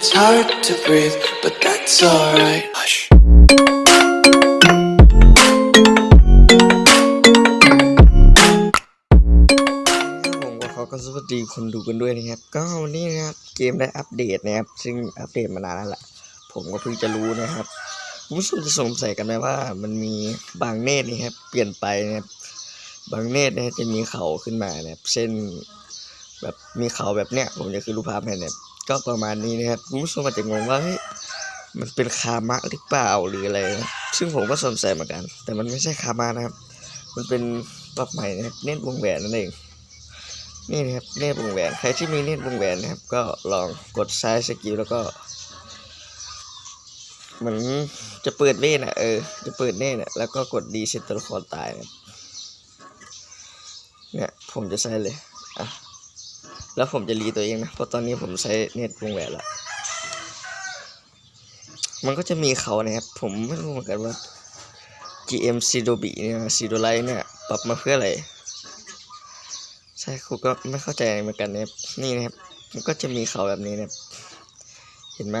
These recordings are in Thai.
It's hard to breathe, but that's alright. Hush. ผมก็เขาก็สวัสดีคนดูกันด้วยนะครับ ก็วันนี้นะครับ เกมได้อัปเดตนะครับ ซึ่งอัปเดตมานานแล้วแหละ ผมก็เพิ่งจะรู้นะครับคุณผู้ชมจะสงสัยกันไหมว่า มันมีบางเนตรนี่ครับ เปลี่ยนไปนะครับ บางเนตรนะจะมีเขาขึ้นมานะครับ เช่น แบบมีเขาแบบเนี้ยผมจะคือรูปภาพให้เนี่ยก็ประมาณนี้นะครับคุณผู้ชมอาจจะงงว่าเฮ้ยมันเป็นคามะหรือเปล่าหรืออะไรนะซึ่งผมก็สงสัยเหมือนกัน แต่มันไม่ใช่คามะนะครับ มันเป็นปรับใหม่นะครับเน้นวงแหวนนั่นเองนี่นะครับเนตรวงแหวนใครที่มีเนตรวงแหวนนะครับ ก็ลองกดซ้ายสกิลแล้วก็เหมือนจะเปิดเล่นอะเออจะเปิดเน่น่ะแล้วก็กดดีเซตตัวละครตายนะเนี่ยผมจะใช้เลยอะ แล้วผมจะรีตัวเองนะ เพราะตอนนี้ผมใช้เน็ตวงแหวนละ มันก็จะมีเขานะครับ ผมไม่รู้เหมือนกันว่า GM s i d o b i เนี่ย s i d o l i เนี่ย ปรับมาเพื่ออะไร ใช่ครูก็ไม่เข้าใจเหมือนกันนะครับ นี่นะครับ มันก็จะมีเขาแบบนี้นะครับ เห็นไหม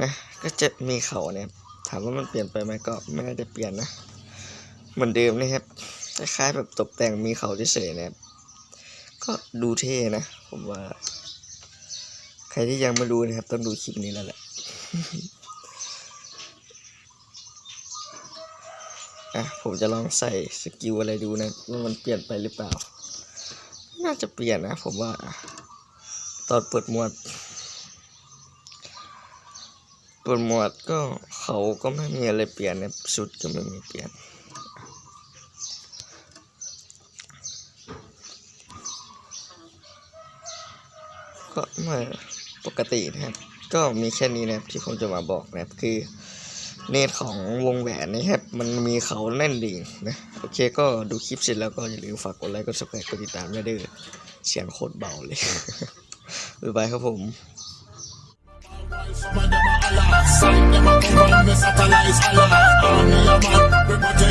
นะ ก็จะมีเขาเนี่ย ถามว่ามันเปลี่ยนไปไหมก็ไม่น่าจะเปลี่ยนนะ เหมือนเดิมนะครับ คล้ายๆแบบตกแต่งมีเขาเฉยๆนะครับ ก็ดูเท่นะ ผมว่า ใครที่ยังไม่รู้นะครับ ต้องดูคลิปนี้แล้วแหละอะผมจะลองใส่สกิลอะไรดูนะว่ามันเปลี่ยนไปหรือเปล่า น่าจะเปลี่ยนนะ ผมว่าตอนเปิดหมวดเปิดหมวดก็เขาก็ไม่มีอะไรเปลี่ยนนะชุดก็ไม่มีเปลี่ยน ก็ไม่ปกตินะครับ ก็มีแค่นี้นะครับที่ผมจะมาบอกนะครับ คือเนตของวงแหวนนะครับ มันมีเขาแน่นดีนะ โอเคก็ดูคลิปเสร็จแล้วก็อย่าลืมฝากกดไลค์กด subscribe กดติดตามด้วยเด้อเสียงโคตรเบาเลย บ๊ายบายครับผม Some of them a Allah, sign them a come and me satellite Allah. Army a man,